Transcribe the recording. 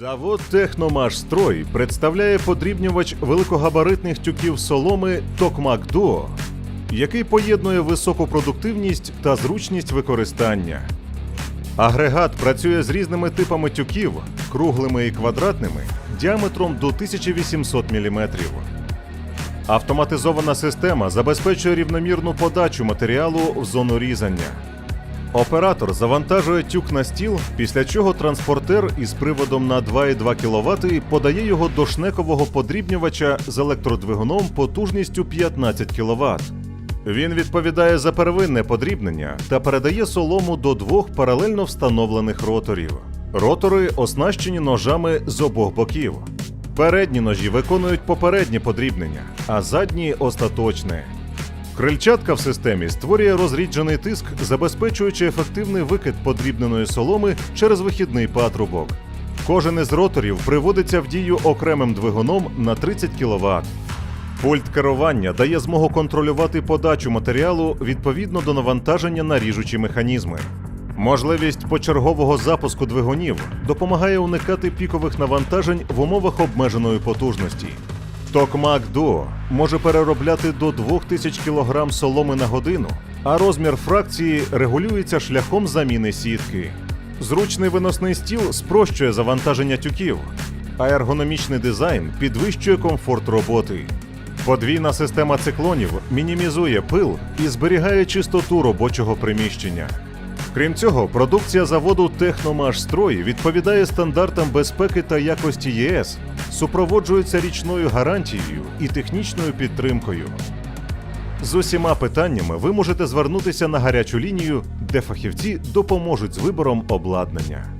Завод Техномашстрой представляє подрібнювач великогабаритних тюків соломи Токмак Дуо, який поєднує високу продуктивність та зручність використання. Агрегат працює з різними типами тюків, круглими і квадратними, діаметром до 1800 мм. Автоматизована система забезпечує рівномірну подачу матеріалу в зону різання. Оператор завантажує тюк на стіл, після чого транспортер із приводом на 2,2 кВт подає його до шнекового подрібнювача з електродвигуном потужністю 15 кВт. Він відповідає за первинне подрібнення та передає солому до двох паралельно встановлених роторів. Ротори оснащені ножами з обох боків. Передні ножі виконують попереднє подрібнення, а задні остаточне. Крильчатка в системі створює розріджений тиск, забезпечуючи ефективний викид подрібненої соломи через вихідний патрубок. Кожен із роторів приводиться в дію окремим двигуном на 30 кВт. Пульт керування дає змогу контролювати подачу матеріалу відповідно до навантаження на ріжучі механізми. Можливість почергового запуску двигунів допомагає уникати пікових навантажень в умовах обмеженої потужності. Токмак Duo може переробляти до 2000 кг соломи на годину, а розмір фракції регулюється шляхом заміни сітки. Зручний виносний стіл спрощує завантаження тюків, а ергономічний дизайн підвищує комфорт роботи. Подвійна система циклонів мінімізує пил і зберігає чистоту робочого приміщення. Крім цього, продукція заводу Техномашстрой відповідає стандартам безпеки та якості ЄС, супроводжується річною гарантією і технічною підтримкою. З усіма питаннями ви можете звернутися на гарячу лінію, де фахівці допоможуть з вибором обладнання.